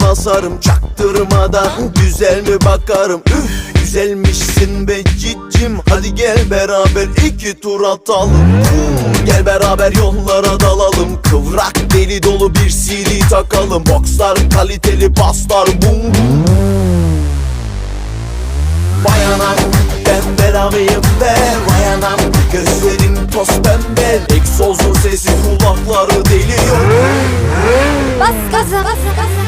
basarım çaktırmadan Güzel mi bakarım? Üf güzelmişsin be cicim. Hadi gel beraber iki tur atalım. Gel beraber yollara dalalım. Kıvrak deli dolu bir CD takalım. Boxlar kaliteli paslar bum bum. Vay anam ben belamıyım be. Vay anam gözlerin toz pembe ガザガザガザ